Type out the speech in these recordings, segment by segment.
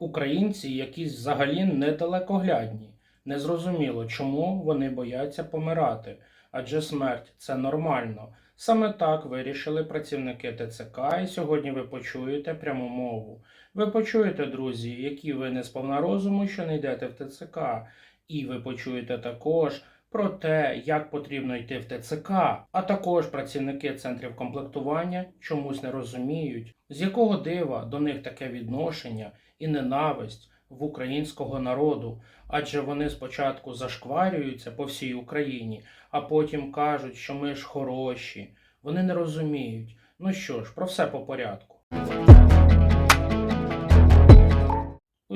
Українці якісь взагалі недалекоглядні. Незрозуміло, чому вони бояться помирати, адже смерть це нормально. Саме так вирішили працівники ТЦК, і сьогодні ви почуєте пряму мову. Ви почуєте, друзі, які ви не сповна розуму, що не йдете в ТЦК, і ви почуєте також про те, як потрібно йти в ТЦК, а також працівники центрів комплектування чомусь не розуміють, з якого дива до них таке відношення і ненависть в українського народу, адже вони спочатку зашкварюються по всій Україні, а потім кажуть, що ми ж хороші. Вони не розуміють. Ну що ж, про все по порядку.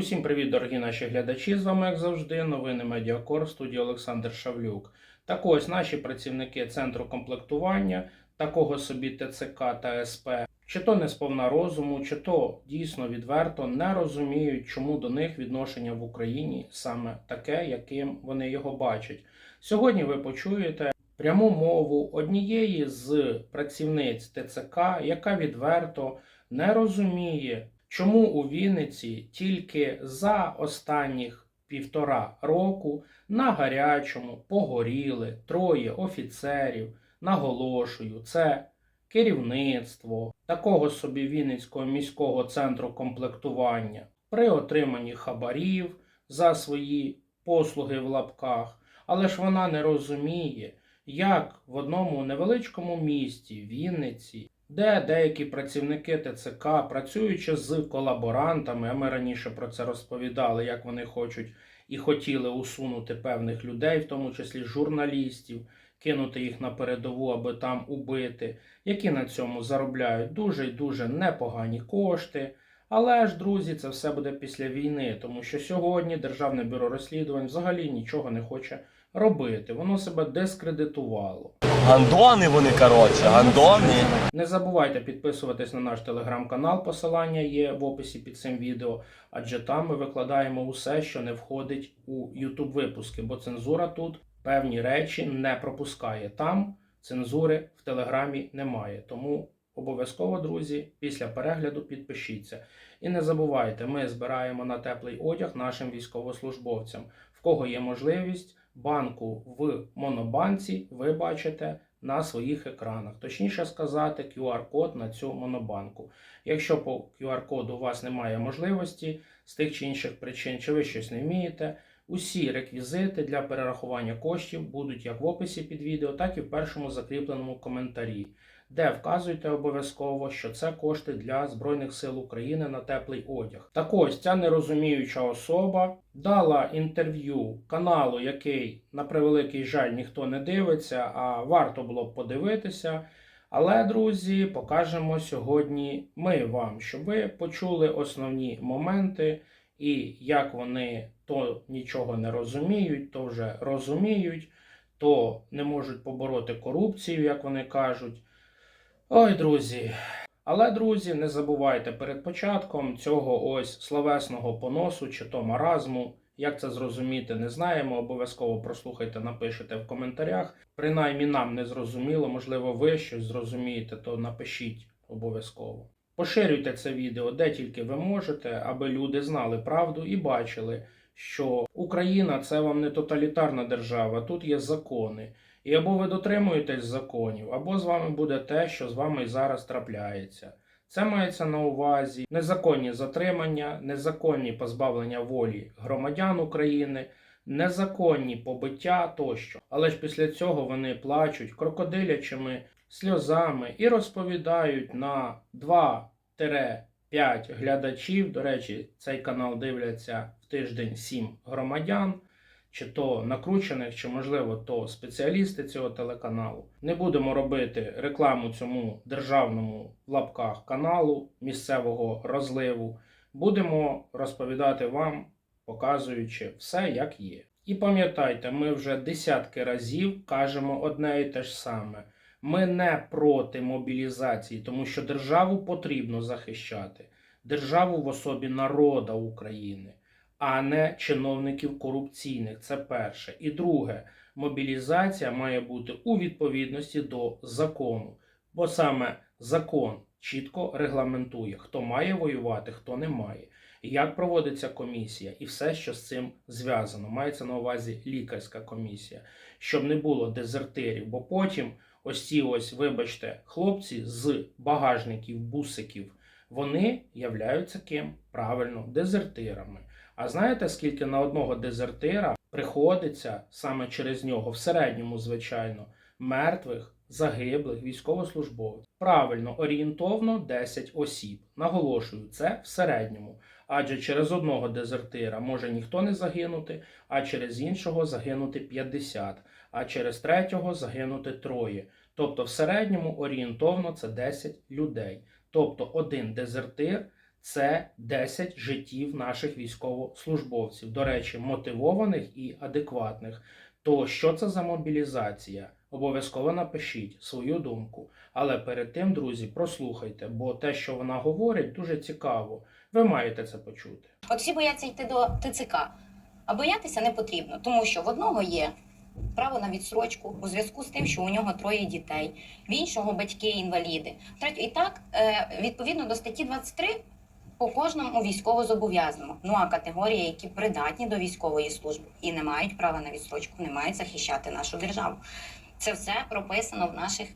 Усім привіт, дорогі наші глядачі! З вами, як завжди, новини Медіакор в студії Олександр Шавлюк. Так ось наші працівники центру комплектування, такого собі ТЦК та СП, чи то не сповна розуму, чи то дійсно відверто не розуміють, чому до них відношення в Україні саме таке, яким вони його бачать. Сьогодні ви почуєте пряму мову однієї з працівниць ТЦК, яка відверто не розуміє, чому у Вінниці тільки за останніх півтора року на гарячому погоріли троє офіцерів. Наголошую, це керівництво такого собі Вінницького міського центру комплектування при отриманні хабарів за свої послуги в лапках, але ж вона не розуміє, як в одному невеличкому місті Вінниці, де деякі працівники ТЦК, працюючи з колаборантами, а ми раніше про це розповідали, як вони хочуть і хотіли усунути певних людей, в тому числі журналістів, кинути їх на передову, аби там убити, які на цьому заробляють дуже і дуже непогані кошти. Але ж, друзі, це все буде після війни, тому що сьогодні Державне бюро розслідувань взагалі нічого не хоче робити. Воно себе дискредитувало. Гандони вони, коротше, гандони. Не забувайте підписуватись на наш телеграм-канал. Посилання є в описі під цим відео, адже там ми викладаємо усе, що не входить у YouTube випуски, бо цензура тут певні речі не пропускає. Там цензури в телеграмі немає. Тому обов'язково, друзі, після перегляду підпишіться. І не забувайте, ми збираємо на теплий одяг нашим військовослужбовцям. В кого є можливість, банку в монобанці ви бачите на своїх екранах. Точніше сказати, QR-код на цю монобанку. Якщо по QR-коду у вас немає можливості з тих чи інших причин, чи ви щось не вмієте, усі реквізити для перерахування коштів будуть як в описі під відео, так і в першому закріпленому коментарі, де вказуйте обов'язково, що це кошти для Збройних сил України на теплий одяг. Так ось ця нерозуміюча особа дала інтерв'ю каналу, який, на превеликий жаль, ніхто не дивиться, а варто було б подивитися. Але, друзі, покажемо сьогодні ми вам, щоб ви почули основні моменти і як вони то нічого не розуміють, то вже розуміють, то не можуть побороти корупцію, як вони кажуть. Ой, друзі. Але, друзі, не забувайте перед початком цього ось словесного поносу чи то маразму. Як це зрозуміти, не знаємо. Обов'язково прослухайте, напишете в коментарях. Принаймні нам не зрозуміло, можливо, ви щось зрозумієте, то напишіть обов'язково. Поширюйте це відео де тільки ви можете, аби люди знали правду і бачили, що Україна це вам не тоталітарна держава, тут є закони. І або ви дотримуєтесь законів, або з вами буде те, що з вами зараз трапляється. Це мається на увазі незаконні затримання, незаконні позбавлення волі громадян України, незаконні побиття тощо. Але ж після цього вони плачуть крокодилячими сльозами і розповідають на 2-5 глядачів. До речі, цей канал дивляться в тиждень 7 громадян чи то накручених, чи можливо то спеціалісти цього телеканалу. Не будемо робити рекламу цьому державному в лапках каналу місцевого розливу. Будемо розповідати вам, показуючи все, як є. І пам'ятайте, ми вже десятки разів кажемо одне і те ж саме. Ми не проти мобілізації, тому що державу потрібно захищати, державу в особі народа України а не чиновників корупційних. Це перше. І друге, мобілізація має бути у відповідності до закону, бо саме закон чітко регламентує, хто має воювати, хто не має. як проводиться комісія і все, що з цим зв'язано. Мається на увазі лікарська комісія, щоб не було дезертирів, бо потім ось ці ось, вибачте, хлопці з багажників, бусиків, вони являються ким? Правильно, дезертирами. А знаєте, скільки на одного дезертира приходиться саме через нього, в середньому, звичайно, мертвих, загиблих військовослужбовців? Правильно, орієнтовно 10 осіб. Наголошую, це в середньому. Адже через одного дезертира може ніхто не загинути, а через іншого загинути 50, а через третього загинути троє. Тобто в середньому орієнтовно це 10 людей. Тобто один дезертир це 10 життів наших військовослужбовців, до речі, мотивованих і адекватних. То що це за мобілізація? Обов'язково напишіть свою думку. Але перед тим, друзі, прослухайте, бо те, що вона говорить, дуже цікаво. Ви маєте це почути. От всі бояться йти до ТЦК, а боятися не потрібно, тому що в одного є право на відсрочку у зв'язку з тим, що у нього троє дітей, в іншого батьки інваліди. І так, е, відповідно до статті 23, по кожному військовозобов'язаному. Ну а категорії, які придатні до військової служби і не мають права на відсрочку, не мають захищати нашу державу. Це все прописано в наших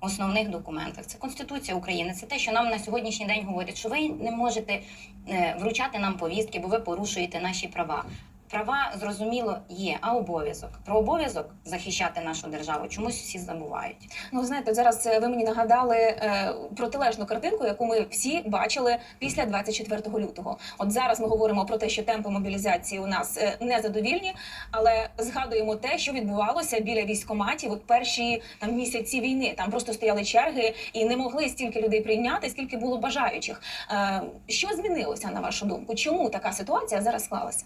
основних документах. Це Конституція України. Це те, що нам на сьогоднішній день говорять, що ви не можете е, вручати нам повістки, бо ви порушуєте наші права. Права зрозуміло є, а обов'язок про обов'язок захищати нашу державу чомусь всі забувають. Ну, знаєте, зараз е, ви мені нагадали е, протилежну картинку, яку ми всі бачили після 24 лютого. От зараз ми говоримо про те, що темпи мобілізації у нас е, незадовільні, але згадуємо те, що відбувалося біля військоматів от перші там місяці війни. Там просто стояли черги і не могли стільки людей прийняти, скільки було бажаючих. Е, що змінилося на вашу думку? Чому така ситуація зараз склалася?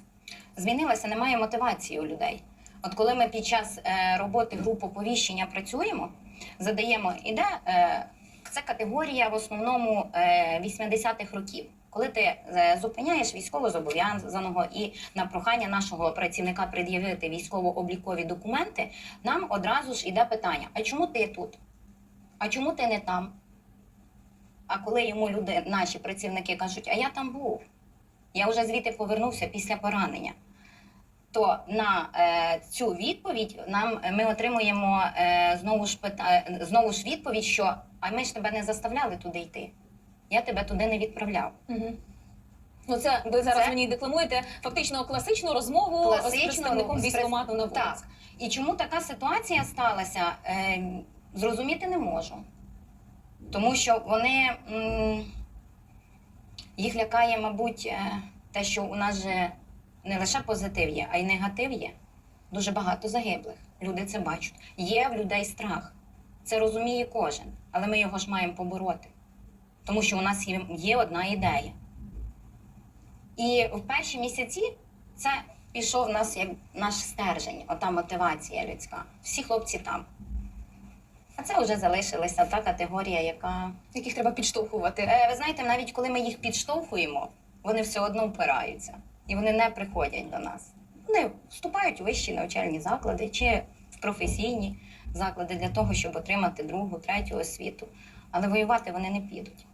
Змінилося, немає мотивації у людей. От коли ми під час е, роботи груп оповіщення працюємо, задаємо іде е, це категорія в основному е, 80-х років. Коли ти е, зупиняєш військовозобов'язаного і на прохання нашого працівника пред'явити військово-облікові документи, нам одразу ж іде питання: а чому ти тут? А чому ти не там? А коли йому люди, наші працівники кажуть, а я там був, я вже звідти повернувся після поранення. То на е, цю відповідь нам ми отримуємо е, знову ж пита, знову ж відповідь, що а ми ж тебе не заставляли туди йти. Я тебе туди не відправляв. Угу. Ну, це ви зараз Це- мені декламуєте фактично класичну розмову Класичну, з представником військомату на вулиці. Так. І чому така ситуація сталася, е, зрозуміти не можу. Тому що вони м, їх лякає, мабуть, е, те, що у нас же не лише позитив є, а й негатив є. Дуже багато загиблих. Люди це бачать. Є в людей страх. Це розуміє кожен, але ми його ж маємо побороти. Тому що у нас є, одна ідея. І в перші місяці це пішов в нас як наш стержень, ота мотивація людська. Всі хлопці там. А це вже залишилася та категорія, яка. яких треба підштовхувати. Е, ви знаєте, навіть коли ми їх підштовхуємо, вони все одно впираються. І вони не приходять до нас. Вони вступають у вищі навчальні заклади чи в професійні заклади для того, щоб отримати другу, третю освіту. Але воювати вони не підуть.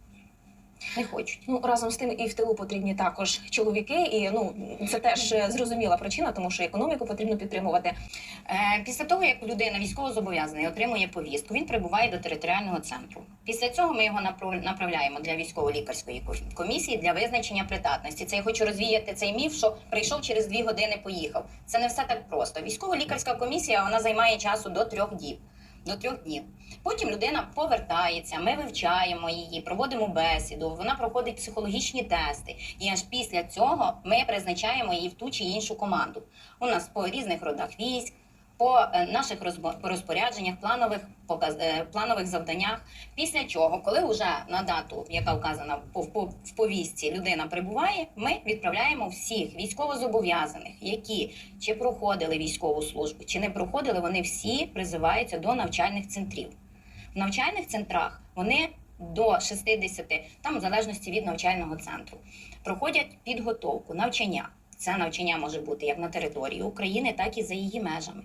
Не хочуть. Ну разом з тим і в тилу потрібні також чоловіки, і ну це теж зрозуміла причина, тому що економіку потрібно підтримувати. Е, Після того, як людина військовозобов'язаний отримує повістку, він прибуває до територіального центру. Після цього ми його направ- направляємо для військово-лікарської ко- комісії для визначення придатності. Це я хочу розвіяти цей міф, що прийшов через дві години, поїхав. Це не все так просто. Військово-лікарська комісія вона займає часу до трьох діб. До трьох днів. Потім людина повертається, ми вивчаємо її, проводимо бесіду, вона проходить психологічні тести. І аж після цього ми призначаємо її в ту чи іншу команду. У нас по різних родах військ, по е, наших розпорядженнях, планових показ, е, планових завданнях. Після чого, коли вже на дату, яка вказана в повістці, людина прибуває, ми відправляємо всіх військовозобов'язаних, які чи проходили військову службу, чи не проходили, вони всі призиваються до навчальних центрів. В навчальних центрах вони до 60, там в залежності від навчального центру, проходять підготовку, навчання. Це навчання може бути як на території України, так і за її межами.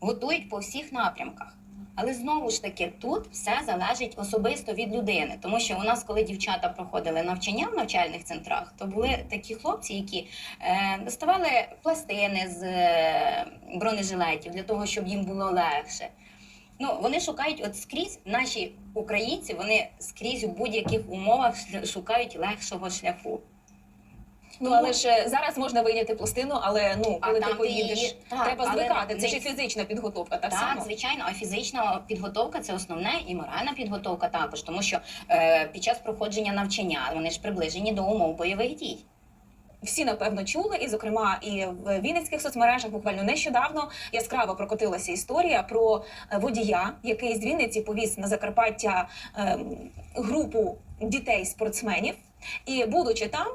Готують по всіх напрямках. Але знову ж таки, тут все залежить особисто від людини. Тому що у нас, коли дівчата проходили навчання в навчальних центрах, то були такі хлопці, які е, доставали пластини з е, бронежилетів для того, щоб їм було легше. Ну, вони шукають от скрізь, наші українці, вони скрізь у будь-яких умовах шукають легшого шляху. Ну але ж е, зараз можна вийняти пластину, але ну А коли там ти ти поїдеш, так, треба але звикати. Це не- ж і фізична підготовка, так, Так, само. звичайно, а фізична підготовка це основне і моральна підготовка також, тому що е, під час проходження навчання вони ж приближені до умов бойових дій. Всі напевно чули, і зокрема і в вінницьких соцмережах буквально нещодавно яскраво прокотилася історія про е, водія, який з Вінниці повіз на Закарпаття е, групу дітей-спортсменів, і будучи там.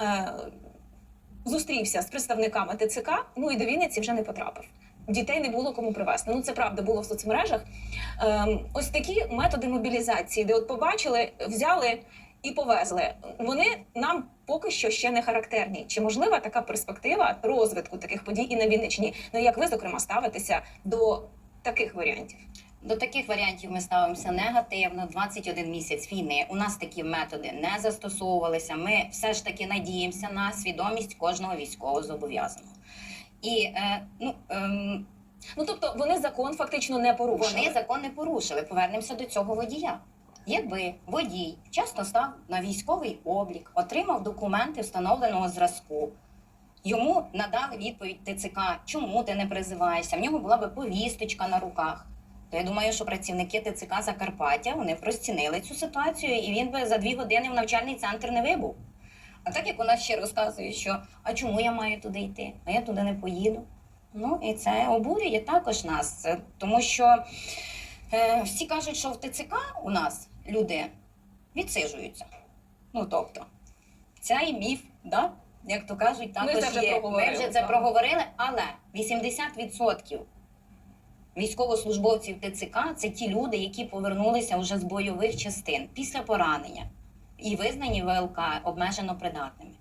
Е, Зустрівся з представниками ТЦК, ну і до Вінниці вже не потрапив. Дітей не було кому привезти. Ну це правда було в соцмережах. Ем, ось такі методи мобілізації, де от побачили, взяли і повезли. Вони нам поки що ще не характерні. Чи можлива така перспектива розвитку таких подій і на Вінниччині? Ну як ви зокрема ставитеся до таких варіантів? До таких варіантів ми ставимося негативно. 21 місяць війни. У нас такі методи не застосовувалися. Ми все ж таки надіємося на свідомість кожного військовозобов'язаного. І е, ну, ем, Ну тобто вони закон фактично не порушили. Вони закон не порушили. Повернемося до цього водія. Якби водій вчасно став на військовий облік, отримав документи встановленого зразку, йому надали відповідь ТЦК, чому ти не призиваєшся, в нього була би повісточка на руках. То я думаю, що працівники ТЦК Закарпаття вони б розцінили цю ситуацію, і він би за дві години в навчальний центр не вибув. А так як у нас ще розказують, що а чому я маю туди йти? А я туди не поїду. Ну і це обурює також нас, тому що е, всі кажуть, що в ТЦК у нас люди відсиджуються. Ну тобто, цей міф, да? як то кажуть, також це є. Ми вже це так. проговорили, але 80% військовослужбовців ТЦК це ті люди, які повернулися вже з бойових частин після поранення і визнані ВЛК обмежено придатними.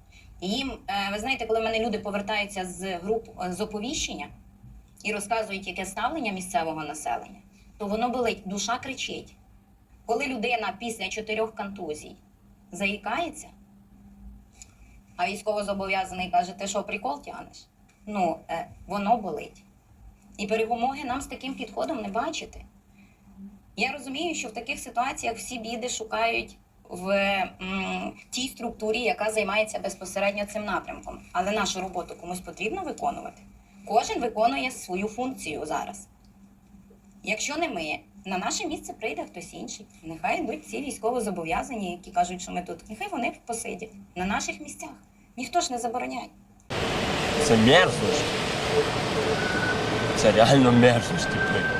Їм, е, ви знаєте, коли мене люди повертаються з груп е, з оповіщення і розказують, яке ставлення місцевого населення, то воно болить, душа кричить. Коли людина після чотирьох контузій заїкається, а військовозобов'язаний каже, ти що, прикол тягнеш? Ну, е, воно болить. І перемоги нам з таким підходом не бачити. Я розумію, що в таких ситуаціях всі біди шукають в м, тій структурі, яка займається безпосередньо цим напрямком. Але нашу роботу комусь потрібно виконувати. Кожен виконує свою функцію зараз. Якщо не ми, на наше місце прийде хтось інший. Нехай йдуть ці військовозобов'язані, які кажуть, що ми тут. Нехай вони посидять на наших місцях. Ніхто ж не забороняє. Це мерзость. Så det er aldrig noget mere, jeg synes, det er pænt.